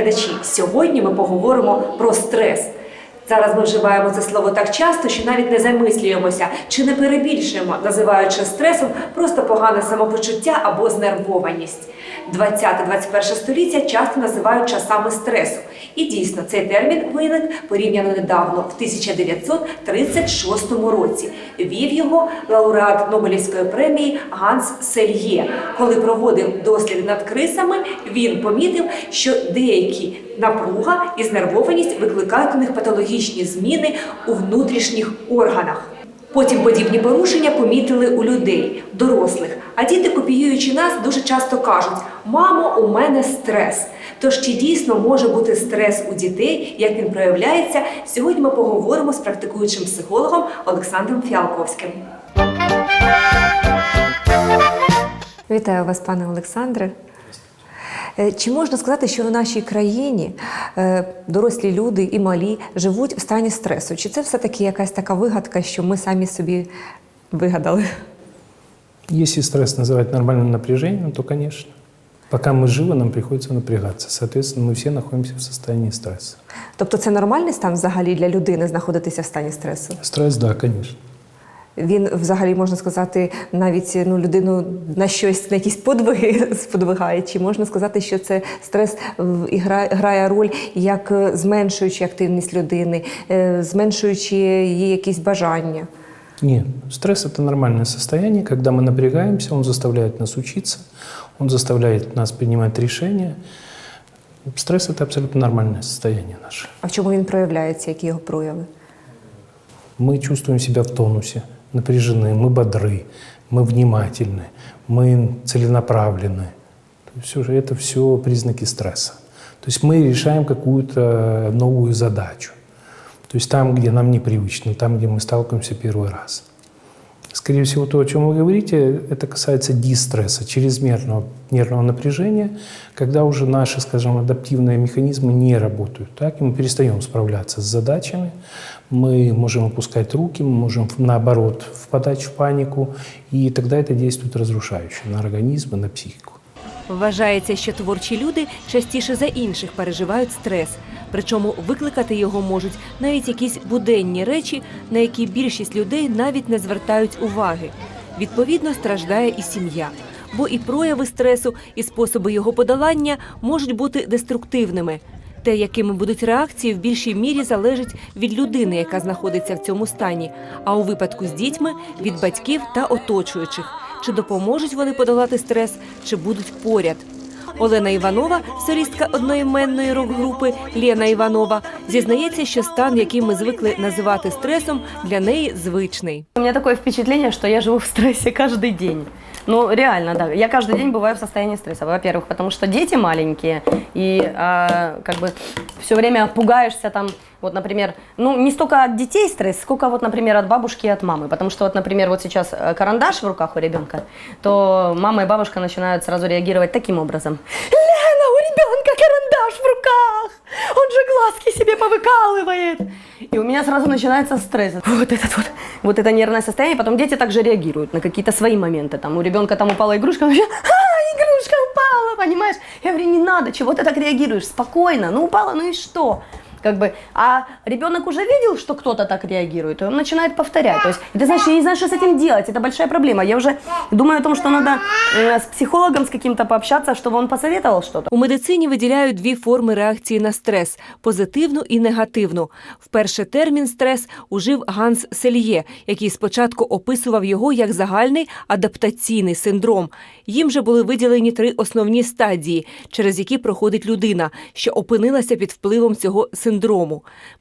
Глядачі. Сьогодні ми поговоримо про стрес. Зараз ми вживаємо це слово так часто, що навіть не замислюємося чи не перебільшуємо, називаючи стресом просто погане самопочуття або знервованість. 20-21 століття часто називають часами стресу. І дійсно цей термін виник порівняно недавно, в 1936 році. Вів його лауреат Нобелівської премії Ганс Сельє. Коли проводив досліди над крисами, він помітив, що деякі напруга і знервованість викликають у них патологічні зміни у внутрішніх органах. Потім подібні порушення помітили у людей, дорослих. А діти, копіюючи нас, дуже часто кажуть: мамо, у мене стрес. Тож чи дійсно може бути стрес у дітей, як він проявляється? Сьогодні ми поговоримо з практикуючим психологом Олександром Фіалковським. Вітаю вас, пане Олександре. Е, Чи можна сказати, що в нашій країні е, дорослі люди і малі живуть в стані стресу? Чи це все-таки якась така вигадка, що ми самі собі вигадали? Если стресс называть нормальным напряжением, то, конечно. Пока мы живы, нам приходится напрягаться. Соответственно, мы все находимся в состоянии стресса. Тобто це нормальний стан взагалі для людини знаходитися в стані стресу? Стресс, да, конечно. Він взагалі можна сказати, навіть ну, людину на щось, на якісь подвиги сподвигає. Чи можна сказати, що це стрес в- і гра- грає роль як е, зменшуючи активність людини, е, зменшуючи її якісь бажання? Нет, стресс – это нормальное состояние, когда мы напрягаемся, он заставляет нас учиться, он заставляет нас принимать решения. Стресс – это абсолютно нормальное состояние наше. А в чому він проявляється, які його прояви? Мы чувствуем себя в тонусе, напряжены, мы бодры, мы внимательны, мы целенаправлены. То есть всё же это все признаки стресса. То есть мы решаем какую-то новую задачу. То есть там, где нам непривычно, там, где мы сталкиваемся первый раз. Скорее всего, то, о чем вы говорите, это касается дистресса, чрезмерного нервного напряжения, когда уже наши, скажем, адаптивные механизмы не работают. Так, и мы перестаем справляться с задачами, мы можем опускать руки, мы можем, наоборот, впадать в панику, и тогда это действует разрушающе на организм и на психику. Вважається, що творчі люди частіше за інших переживають стрес. Причому викликати його можуть навіть якісь буденні речі, на які більшість людей навіть не звертають уваги. Відповідно, страждає і сім'я. Бо і прояви стресу, і способи його подолання можуть бути деструктивними. Те, якими будуть реакції, в більшій мірі залежить від людини, яка знаходиться в цьому стані. А у випадку з дітьми від батьків та оточуючих. Чи допоможуть вони подолати стрес, чи будуть поряд. Олена Іванова, солістка одноіменної рок-групи Лена Іванова, зізнається, що стан, який ми звикли називати стресом, для неї звичний. У мене такое впечатлення, що я живу в стресі кожен день. Ну, реально, да. Я каждый день бываю в состоянии стресса. Во-первых, потому что дети маленькие, и а, как бы все время пугаешься там, вот, например, ну, не столько от детей стресс, сколько вот, например, от бабушки и от мамы. Потому что вот, например, вот сейчас э, карандаш в руках у ребенка, то мама и бабушка начинают сразу реагировать таким образом. Лена, у ребенка карандаш в руках! Он же глазки себе повыкалывает! И у меня сразу начинается стресс. Вот этот вот, вот это нервное состояние. Потом дети также реагируют на какие-то свои моменты. Там у ребенка там упала игрушка, он вообще, а, игрушка упала, понимаешь? Я говорю, не надо, чего ты так реагируешь? Спокойно, ну упала, ну и что? Как бы, а ребенок уже видел, что кто-то так реагирует, и он начинает повторять. То есть, и ты знаешь, я не знаю, что с этим делать, это большая проблема. Я уже думаю о том, что надо э, с психологом с каким-то пообщаться, чтобы он посоветовал что-то. У медицині виділяють дві форми реакції на стрес позитивну і негативну. Вперше термін стрес ужив Ганс Сельє, який спочатку описував його як загальний адаптаційний синдром. Їм же були виділені три основні стадії, через які проходить людина, що опинилася під впливом цього синдрому.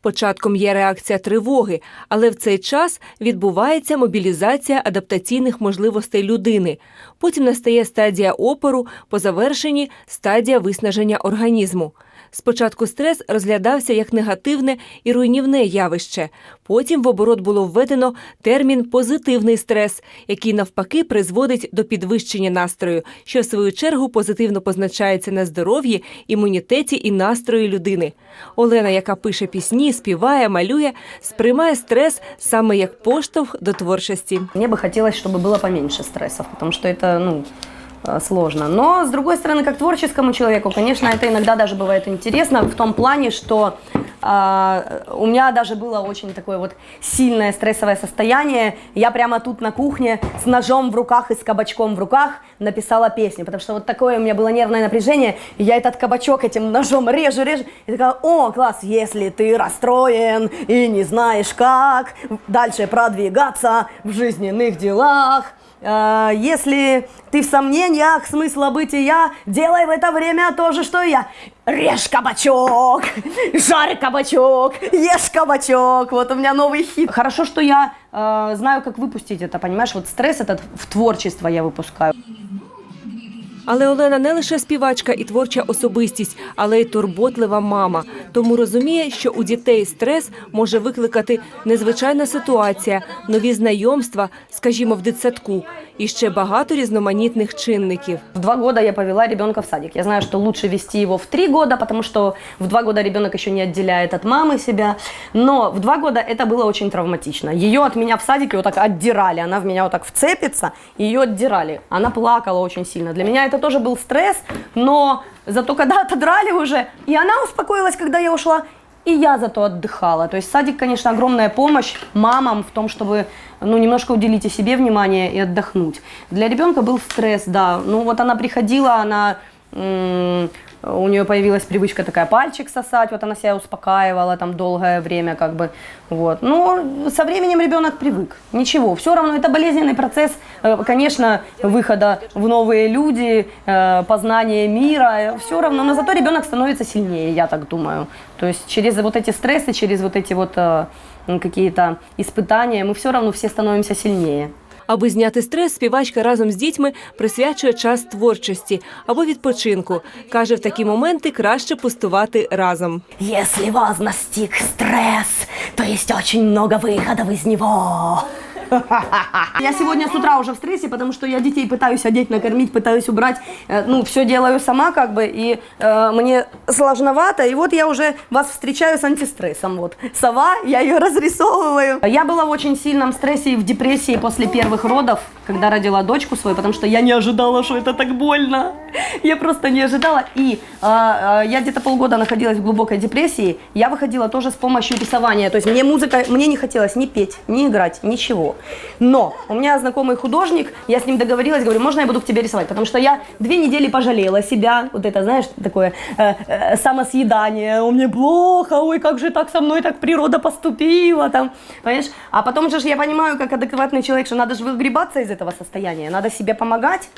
Початком є реакція тривоги, але в цей час відбувається мобілізація адаптаційних можливостей людини. Потім настає стадія опору, по завершенні стадія виснаження організму. Спочатку стрес розглядався як негативне і руйнівне явище. Потім в оборот було введено термін позитивний стрес, який навпаки призводить до підвищення настрою, що в свою чергу позитивно позначається на здоров'ї, імунітеті і настрої людини. Олена, яка пише пісні, співає, малює, сприймає стрес саме як поштовх до творчості. Мне бы хотелось, чтобы было поменьше стрессов, потому что это, ну, э, Сложно. Но, с другой стороны, как творческому человеку, конечно, это иногда даже бывает интересно в том плане, что а, у меня даже было очень такое вот сильное стрессовое состояние. Я прямо тут на кухне с ножом в руках и с кабачком в руках написала песню, потому что вот такое у меня было нервное напряжение, и я этот кабачок этим ножом режу, режу, и такая, о, класс, если ты расстроен и не знаешь как дальше продвигаться в жизненных делах, Э, Если ты в сомнениях смысла бытия, делай в это время то же, что и я. Режь кабачок, жарь кабачок, ешь кабачок. Вот у меня новый хит. Хорошо, что я э, знаю, как выпустить это, понимаешь? Вот стресс этот в творчество я выпускаю. Але Олена не лише співачка і творча особистість, але й турботлива мама. Тому розуміє, що у дітей стрес може викликати незвичайна ситуація, нові знайомства, скажімо, в дитсадку, і ще багато різноманітних чинників. В два года я повела ребенка в садик. Я знаю, что лучше вести его в три года, потому что в два года ребенок еще не отделяет от мамы себя. Но в два года это было очень травматично. Ее от меня в садике вот так отдирали. Она в меня вот так вцепится, и ее отдирали. Она плакала очень сильно. Для меня это тоже был стресс, но зато когда отодрали уже, и она успокоилась, когда я ушла, и я зато отдыхала. То есть садик, конечно, огромная помощь мамам в том, чтобы ну, немножко уделить себе внимание и отдохнуть. Для ребенка был стресс, да. Ну вот она приходила, она у нее появилась привычка такая пальчик сосать, вот она себя успокаивала там долгое время как бы, вот. Но со временем ребенок привык, ничего, все равно это болезненный процесс, э, конечно, выхода в новые люди, э, познания мира, все равно, но зато ребенок становится сильнее, я так думаю. То есть через вот эти стрессы, через вот эти вот э, какие-то испытания, мы все равно все становимся сильнее. Аби зняти стрес, співачка разом з дітьми присвячує час творчості або відпочинку. Каже, в такі моменти краще пустувати разом. Якщо вас настиг стрес, то є очень много виходів із него. Я сегодня с утра уже в стрессе, потому что я детей пытаюсь одеть, накормить, пытаюсь убрать. Э, Ну, все делаю сама, как бы, и э, мне сложновато. И вот я уже вас встречаю с антистрессом. Вот сова, я ее разрисовываю. Я была в очень сильном стрессе и в депрессии после первых родов, когда родила дочку свою, потому что я не ожидала, что это так больно. Я просто не ожидала. И а, а, я где-то полгода находилась в глубокой депрессии. Я выходила тоже с помощью рисования. То есть мне музыка, мне не хотелось ни петь, ни играть, ничего. Но у меня знакомый художник, я с ним договорилась, говорю, можно я буду к тебе рисовать? Потому что я две недели пожалела себя. Вот это, знаешь, такое э, э, самосъедание. О, мне плохо, ой, как же так со мной так природа поступила. Там, понимаешь? А потом же я понимаю, как адекватный человек, что надо же выгребаться из этого состояния, надо себе помогать.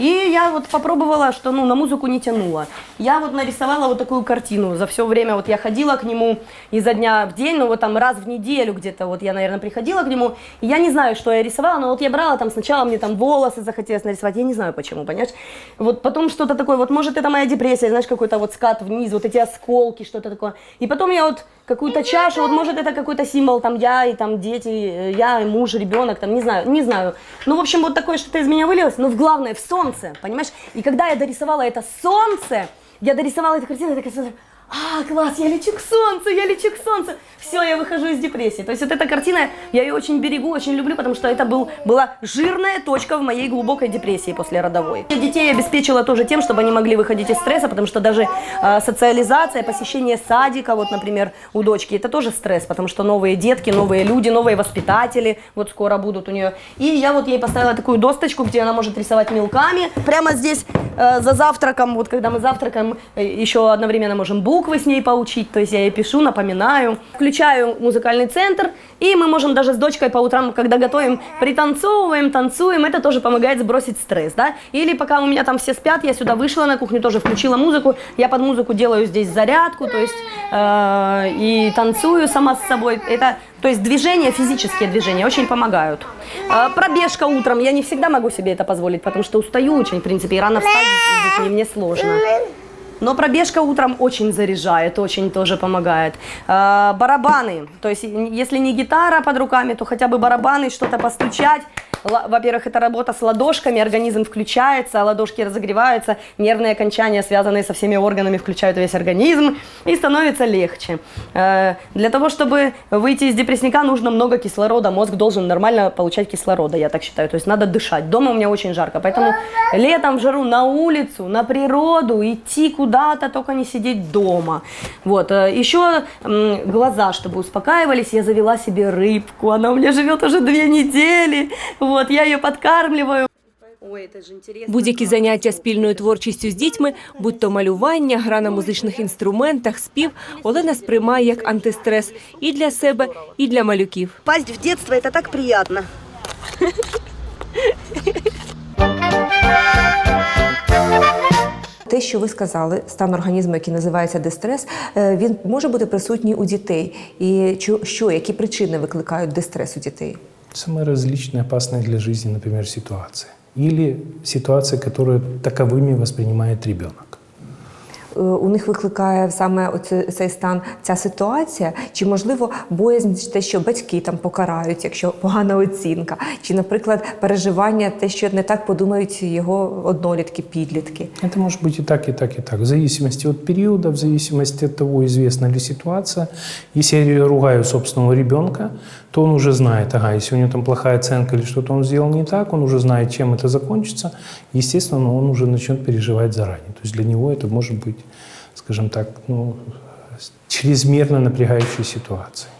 И я вот попробовала, что ну, на музыку не тянула. Я вот нарисовала вот такую картину. За все время вот я ходила к нему изо дня в день, ну вот там раз в неделю где-то вот я, наверное, приходила к нему. И я не знаю, что я рисовала, но вот я брала там сначала мне там волосы захотелось нарисовать, я не знаю почему, понимаешь? Вот потом что-то такое, вот может это моя депрессия, знаешь, какой-то вот скат вниз, вот эти осколки, что-то такое. И потом я вот какую-то чашу, вот может это какой-то символ, там я и там дети, э, я и муж, ребенок, там не знаю, не знаю. Ну, в общем, вот такое что-то из меня вылилось, но в главное, в солнце, понимаешь? И когда я дорисовала это солнце, я дорисовала эту картину, я такая а, класс, я лечу к солнцу, я лечу к солнцу. Все, я выхожу из депрессии. То есть вот эта картина, я ее очень берегу, очень люблю, потому что это был, была жирная точка в моей глубокой депрессии после родовой. Я детей обеспечила тоже тем, чтобы они могли выходить из стресса, потому что даже э, социализация, посещение садика, вот, например, у дочки, это тоже стресс, потому что новые детки, новые люди, новые воспитатели, вот скоро будут у нее. И я вот ей поставила такую досточку, где она может рисовать мелками. Прямо здесь э, за завтраком, вот когда мы завтракаем, э, еще одновременно можем буквы с ней поучить, то есть я ей пишу, напоминаю. Включаю музыкальный центр, и мы можем даже с дочкой по утрам, когда готовим, пританцовываем, танцуем, это тоже помогает сбросить стресс, да. Или пока у меня там все спят, я сюда вышла на кухню, тоже включила музыку, я под музыку делаю здесь зарядку, то есть э, и танцую сама с собой. Это, то есть движения, физические движения очень помогают. Э, пробежка утром, я не всегда могу себе это позволить, потому что устаю очень, в принципе, и рано встать детьми мне сложно. Но пробежка утром очень заряжает, очень тоже помогает. Э, барабаны, то есть если не гитара под руками, то хотя бы барабаны, что-то постучать. Во-первых, это работа с ладошками, организм включается, ладошки разогреваются, нервные окончания, связанные со всеми органами, включают весь организм, и становится легче. Э, Для того, чтобы выйти из депрессника, нужно много кислорода, мозг должен нормально получать кислорода, я так считаю, то есть надо дышать. Дома у меня очень жарко, поэтому летом в жару на улицу, на природу, идти куда-то, только не сидеть дома. Вот. э, Еще глаза, чтобы успокаивались, я завела себе рыбку, она у меня живет уже две недели, вот, я ее подкармливаю. Будь-які заняття спільною творчістю з дітьми, будь то малювання, гра на музичних інструментах, спів, Олена сприймає як антистрес і для себе, і для малюків. Пасть в детство это так приятно. Те, що ви сказали, стан організму, який називається дистрес, е, він може бути присутній у дітей. І що, які причини викликають дистрес у дітей? Самые различные опасные для жизни, например, ситуации. Или ситуации, которые таковыми воспринимает ребенок. Е, У них викликає саме оце- цей стан, ця ситуація, чи можливо боязнь те, що батьки там покарають, якщо погана оцінка, чи, наприклад, переживання, те, що не так подумають його однолітки, підлітки. Это может быть и так, и так, и так. В зависимости от периода, в зависимости от того, известна ли ситуация. Если я ругаю собственного ребенка, то он уже знает, ага, если у него там плохая оценка или что-то он сделал не так, он уже знает, чем это закончится. Естественно, он уже начнет переживать заранее. То есть для него это может быть, скажем так, ну, чрезмерно напрягающей ситуацией.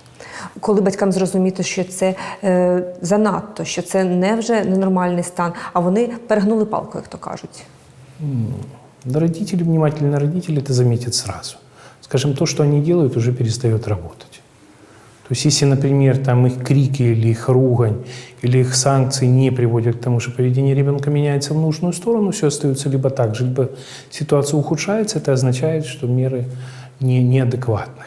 Коли батькам зрозуміти, що це е, занадто, що це не вже ненормальний стан, а вони перегнули палку, як то кажуть. Да родители, внимательные родители это заметят сразу. Скажем, то, что они делают, уже перестает работать. То есть, если, например, там их крики или их ругань, или их санкции не приводят к тому, что поведение ребенка меняется в нужную сторону, все остается либо так же, либо ситуация ухудшается, это означает, что меры не, неадекватны.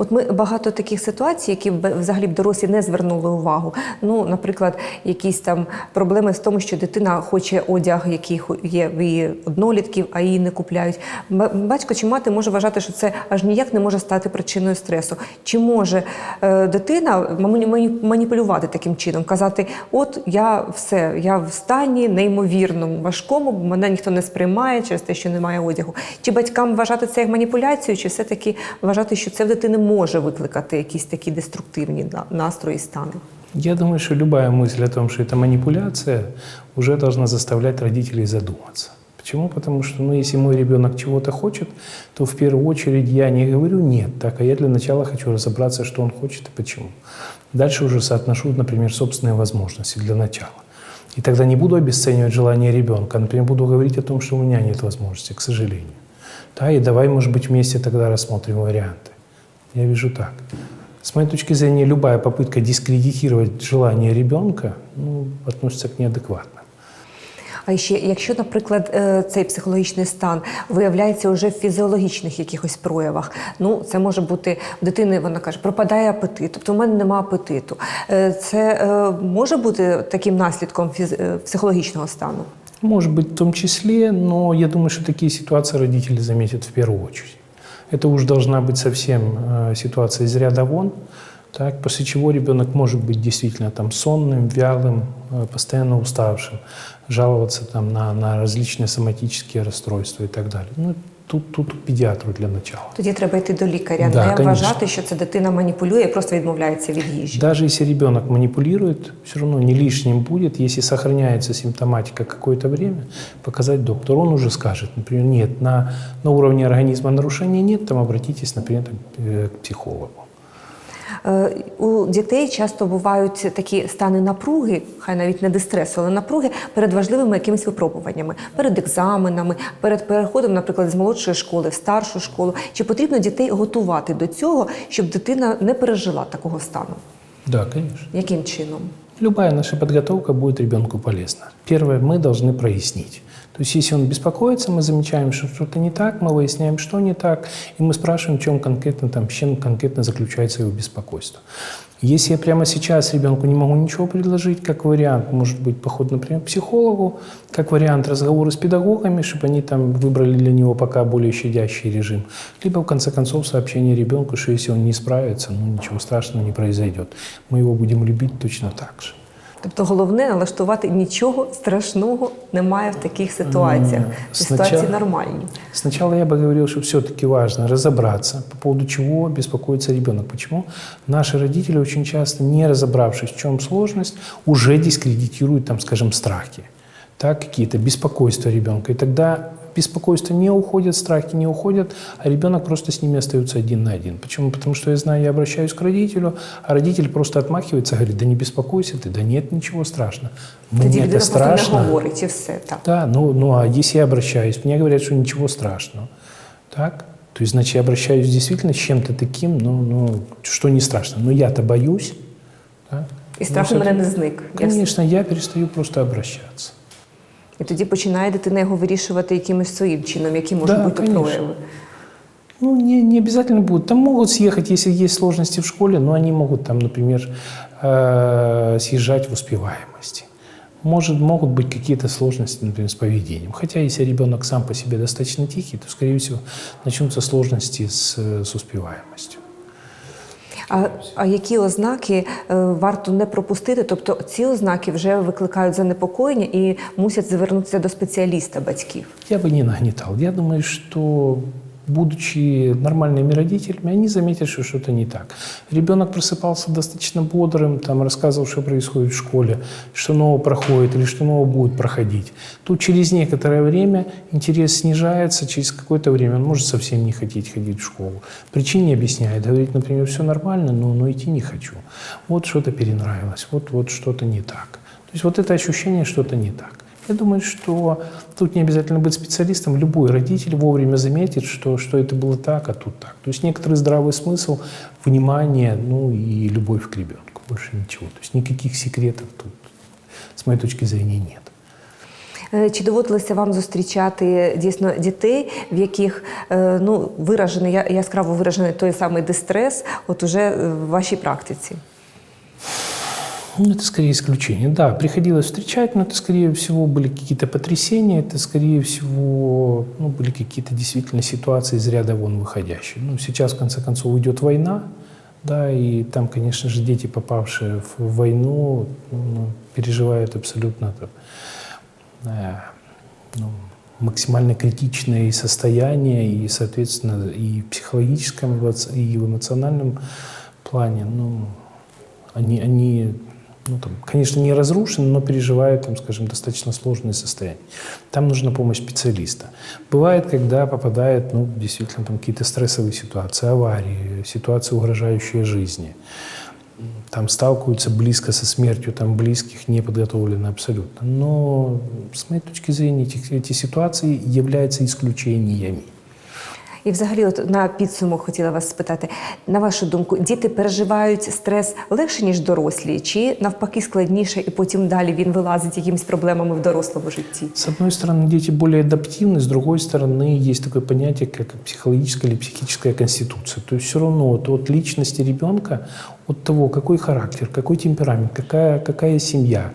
От ми багато таких ситуацій, які взагалі б дорослі не звернули увагу. Ну, наприклад, якісь там проблеми в тому, що дитина хоче одяг, який є в її однолітків, а її не купляють. Ба- Батько чи мати може вважати, що це аж ніяк не може стати причиною стресу. Чи може е, дитина мані- мані- маніпулювати таким чином, казати: От я все, я в стані неймовірному, важкому, мене ніхто не сприймає через те, що немає одягу. Чи батькам вважати це як маніпуляцію, чи все-таки вважати, що це в дитини може викликати якісь такі деструктивні на- настрої, стани? Я думаю, что любая мысль о том, что это манипуляция, уже должна заставлять родителей задуматься. Почему? Потому что, ну, если мой ребенок чего-то хочет, то в первую очередь я не говорю «нет», так, а я для начала хочу разобраться, что он хочет и почему. Дальше уже соотношу, например, собственные возможности для начала. И тогда не буду обесценивать желание ребенка, а, например, буду говорить о том, что у меня нет возможности, к сожалению. Да, и давай, может быть, вместе тогда рассмотрим варианты. Я вижу так. С моей точки зрения, любая попытка дискредитировать желание ребенка ну, относится к неадекватно. А ще, якщо, наприклад, е, цей психологічний стан виявляється вже в фізіологічних якихось проявах, ну це може бути в дитини, вона каже, пропадає апетит, тобто в мене немає апетиту. Е, Це е, може бути таким наслідком фіз- психологічного стану. Может быть, в том числе, но я думаю, что такие ситуации родители заметят в первую очередь. Это уж должна быть совсем э, ситуация из ряда вон, так, после чего ребенок может быть действительно там сонным, вялым, э, постоянно уставшим, жаловаться там на, на различные соматические расстройства и так далее. Ну, тут, тут к педиатру для начала. Тоді треба йти до лікаря, Да, не конечно. вважати, що це дитина маніпулює і просто відмовляється від їжі. Даже если ребенок манипулирует, все равно не лишним будет, если сохраняется симптоматика какое-то время, показать доктору. Он уже скажет, например, нет, на, на уровне организма нарушения нет, там обратитесь, например, там, э, к психологу. Е, У дітей часто бувають такі стани напруги, хай навіть не дистресу, але напруги перед важливими якимись випробуваннями, перед екзаменами, перед переходом, наприклад, з молодшої школи в старшу школу. Чи потрібно дітей готувати до цього, щоб дитина не пережила такого стану? Да, конечно. Яким чином? Любая наша подготовка будет ребенку полезна. Первое, мы должны прояснить. То есть, если он беспокоится, мы замечаем, что что-то не так, мы выясняем, что не так, и мы спрашиваем, чем конкретно, там, чем конкретно заключается его беспокойство. Если я прямо сейчас ребенку не могу ничего предложить, как вариант, может быть, поход, например, к психологу, как вариант разговоры с педагогами, чтобы они там выбрали для него пока более щадящий режим, либо, в конце концов, сообщение ребенку, что если он не справится, ну, ничего страшного не произойдет. Мы его будем любить точно так же. Тобто головне налаштувати нічого страшного немає в таких ситуаціях. М, Ці Ситуації нормальні. Сначала я бы говорил, что все-таки важно разобраться, по поводу чего беспокоится ребенок. Почему наши родители очень часто, не разобравшись, в чем сложность, уже дискредитируют, там, скажем, страхи, так, какие-то беспокойства ребенка. И тогда беспокойства не уходят, страхи не уходят, а ребенок просто с ними остается один на один. Почему? Потому что я знаю, я обращаюсь к родителю, а родитель просто отмахивается, говорит, да не беспокойся ты, да нет ничего страшного. Мне Тоді это людина просто не страшно. говорить і все так. Да, ну, ну а если я обращаюсь, мне говорят, что ничего страшного. Так? То есть, значит, я обращаюсь действительно с чем-то таким, ну, ну, что не страшно. Но я-то боюсь. Так? І страх у Ну, мене не зник. Я вс- Конечно, я перестаю просто обращаться. І тоді починає дитина його вирішувати якимось своїм чином, які можуть Да, бути конечно. прояви. Ну, не, не обязательно будут. Там могут съехать, если есть сложности в школе, но они могут там, например, э, съезжать в успеваемости. Может, могут быть какие-то сложности, например, с поведением. Хотя, если ребенок сам по себе достаточно тихий, то, скорее всего, начнутся сложности с, э, с успеваемостью. А, а які ознаки е, варто не пропустити? Тобто ці ознаки вже викликають занепокоєння і мусять звернутися до спеціаліста батьків. Я би не нагнітав. Я думаю, что будучи нормальными родителями, они заметят, что что-то не так. Ребенок просыпался достаточно бодрым, там рассказывал, что происходит в школе, что нового проходит или что нового будет проходить. Тут через некоторое время интерес снижается, через какое-то время он может совсем не хотеть ходить в школу. Причин не объясняет, говорит, например, все нормально, но, но идти не хочу. Вот что-то перенравилось, вот, вот что-то не так. То есть вот это ощущение, что-то не так. Я думаю, что тут не обязательно быть специалистом. Любой родитель вовремя заметит, что, что это было так, а тут так. То есть некоторый здравый смысл, внимание, ну и любовь к ребенку. Больше ничего. То есть никаких секретов тут, с моей точки зрения, нет. Е, Чи доводилося вам зустрічати дійсно дітей, в яких е, ну, виражений, я- яскраво виражений той самий дистрес, от уже е, в вашій практиці? Ну, это скорее исключение. Да, приходилось встречать, но это, скорее всего, были какие-то потрясения, это, скорее всего, ну, были какие-то действительно ситуации из ряда вон выходящие. Ну, сейчас, в конце концов, идет война, да, и там, конечно же, дети, попавшие в войну, ну, переживают абсолютно там, э, ну, максимально критичное состояние, и, соответственно, и в психологическом, и в эмоциональном плане, ну, они, они ну, там, конечно, не разрушены, но переживают, там, скажем, достаточно сложное состояние. Там нужна помощь специалиста. Бывает, когда попадает, ну, действительно, там какие-то стрессовые ситуации, аварии, ситуации, угрожающие жизни. Там сталкиваются близко со смертью, там близких не подготовлены абсолютно. Но, с моей точки зрения, эти, эти ситуации являются исключениями. І взагалі, от на підсумок хотіла вас спитати, на вашу думку, діти переживають стрес легше, ніж дорослі, чи навпаки складніше, і потім далі він вилазить якимись проблемами в дорослому житті? С одной стороны, дети более адаптивны, с другой стороны, есть такое понятие, как психологическая или психическая конституция. То есть все равно вот от личности ребенка, от того, какой характер, какой темперамент, какая, какая семья,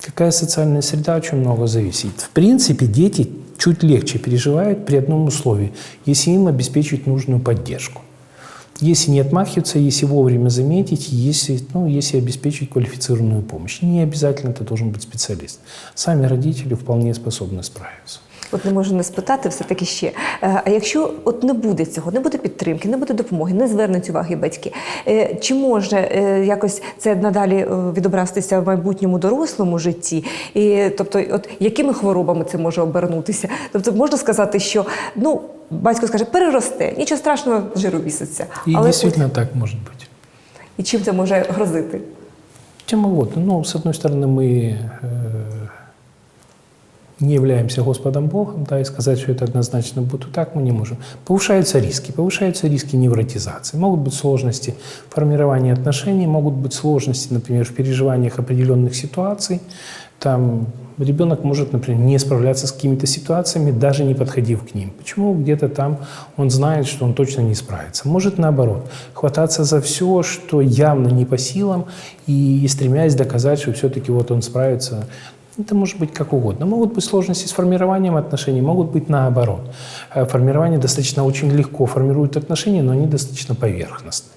какая социальная среда, очень много зависит. В принципе, дети чуть легче переживают при одном условии, если им обеспечить нужную поддержку. Если не отмахиваться, если вовремя заметить, если, ну, если обеспечить квалифицированную помощь. Не обязательно это должен быть специалист. Сами родители вполне способны справиться. От не можу не спитати все-таки ще. Е, А якщо от не буде цього, не буде підтримки, не буде допомоги, не звернуть уваги батьки, е, чи може е, якось це надалі е, відобразитися в майбутньому дорослому житті? І тобто, от якими хворобами це може обернутися? Тобто можна сказати, що ну батько скаже, переросте, нічого страшного, жиру місяця. И Але действительно так может быть. от, і чим це може грозити? Чем угодно. Ну, с одной стороны, мы э, не являемся Господом Богом, да, и сказать, что это однозначно будет так, мы не можем. Повышаются риски, повышаются риски невротизации. Могут быть сложности в формировании отношений, могут быть сложности, например, в переживаниях определенных ситуаций. Там ребенок может, например, не справляться с какими-то ситуациями, даже не подходив к ним. Почему? Где-то там он знает, что он точно не справится. Может, наоборот, хвататься за все, что явно не по силам, и, и стремясь доказать, что все-таки вот он справится. Это может быть как угодно. Могут быть сложности с формированием отношений, могут быть наоборот. Э, Формирование достаточно очень легко формирует отношения, но они достаточно поверхностны.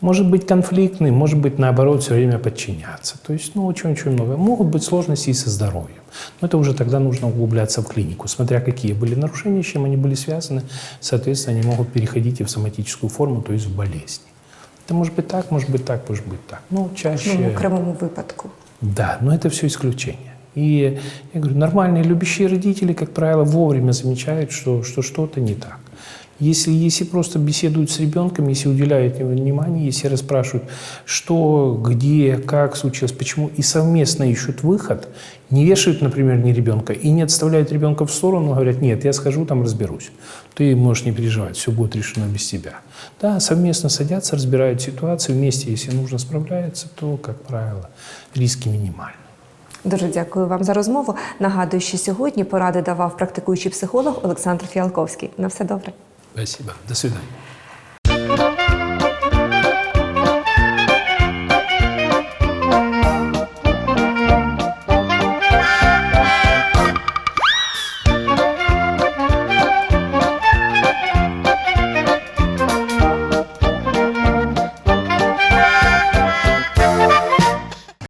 Может быть конфликтный, может быть наоборот все время подчиняться. То есть, ну, очень-очень много. Могут быть сложности и со здоровьем. Но это уже тогда нужно углубляться в клинику. Смотря какие были нарушения, с чем они были связаны, соответственно, они могут переходить и в соматическую форму, то есть в болезни. Это может быть так, может быть так, может быть так. Ну, чаще... Ну, окремому випадку. Да, но это все исключение. И я говорю, нормальные любящие родители, как правило, вовремя замечают, что, что что-то не так. Если, если просто беседуют с ребенком, если уделяют ему внимание, если расспрашивают, что, где, как случилось, почему, и совместно ищут выход, не вешают, например, не ребенка и не отставляют ребенка в сторону, говорят, нет, я схожу, там разберусь. Ты можешь не переживать, все будет решено без тебя. Да, совместно садятся, разбирают ситуацию, вместе, если нужно, справляются, то, как правило, риски минимальны. Дуже дякую вам за розмову. Нагадую, що сьогодні поради давав практикуючий психолог Олександр Фіалковський. На все добре. Спасибо. До свидания.